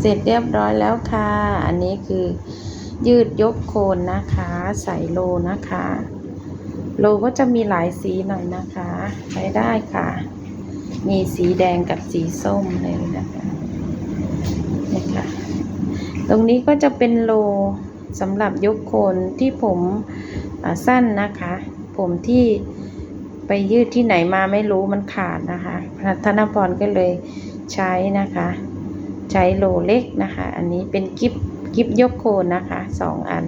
เสร็จเรียบร้อยแล้วค่ะ อันนี้คือ ยืดยกโคนนะคะ ใส่โลนะคะ โลก็จะมีหลายสีหน่อยนะคะ ใช้ได้ค่ะ มีสีแดงกับสีส้มเลยนะคะนี่ค่ะ ตรงนี้ก็จะเป็นโลสำหรับยกโคนที่ผมสั้นนะคะ ผมที่ไปยืดที่ไหนมาไม่รู้มันขาดนะคะธนพรก็เลยใช้นะคะ ช้โลเล็กนะคะ อันนี้เป็นกิฟกิฟยกโคนนะคะสองอัน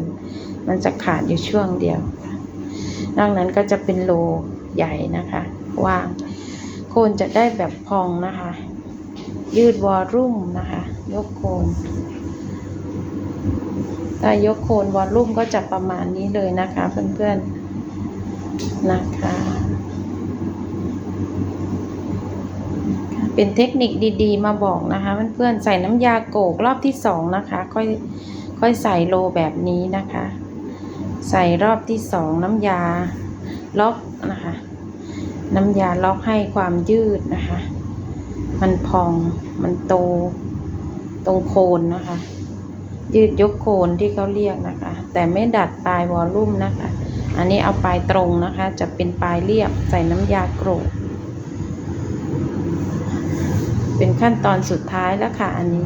มันจะขาดอยู่ช่วงเดียวนอกนั้นก็จะเป็นโลใหญ่นะคะว่าง โคนจะได้แบบพองนะคะ ยืดวอลลุ่มนะคะ ยกโคนถ้ายกโคนวอลลุ่มก็จะประมาณนี้เลยนะคะ เพื่อนๆนะคะ เป็นเทคนิคดีๆ มาบอกนะคะเพื่อนๆใส่น้ำยาโกกรอบที่สองนะคะค่อยค่อยใส่โลแบบนี้นะคะ ใส่รอบที่สองน้ำยาล็อกนะคะ น้ำยาล็อกให้ความยืดนะคะ มันพองมันโตตรงโคนนะคะ ยืดยกโคนที่เขาเรียกนะคะ แต่ไม่ดัดปลายวอลลุ่มนะคะ อันนี้เอาปลายตรงนะคะ จะเป็นปลายเรียบใส่น้ำยาโกรก เป็นขั้นตอนสุดท้ายแล้วค่ะ อันนี้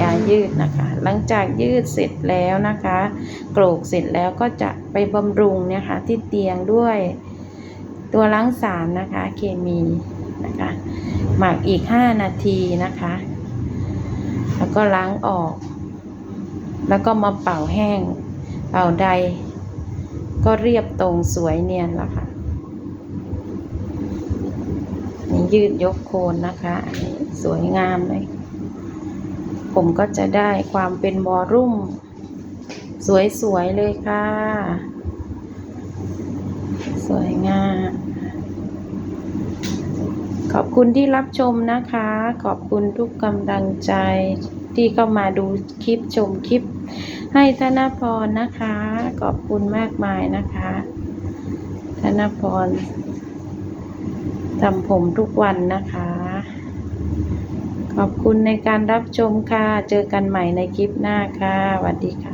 ยายืดนะคะ หลังจากยืดเสร็จแล้วนะคะโกรกเสร็จแล้วก็จะไปบำรุงเนี่ยค่ะที่เตียงด้วยตัวล้างสารนะคะ เคมีนะคะหมักอีก 5 นาทีนะคะ แล้วก็ล้างออก แล้วก็มาเป่าแห้ง เป่าใด ก็เรียบตรงสวยเนียนแล้วค่ะ นี่ ยืดยกโคนนะคะอันนี้สวยงามเลย ผมก็จะได้ความเป็นวอลลุ่ม สวยๆเลยค่ะ สวยงาม ขอบคุณที่รับชมนะคะ ขอบคุณทุกกำลังใจที่เข้ามาดูคลิปชมคลิปให้ธนพรนะคะ ขอบคุณมากมายนะคะ ธนพร ทำผมทุกวันนะคะ ขอบคุณในการรับชมค่ะ เจอกันใหม่ในคลิปหน้าค่ะสวัสดีค่ะ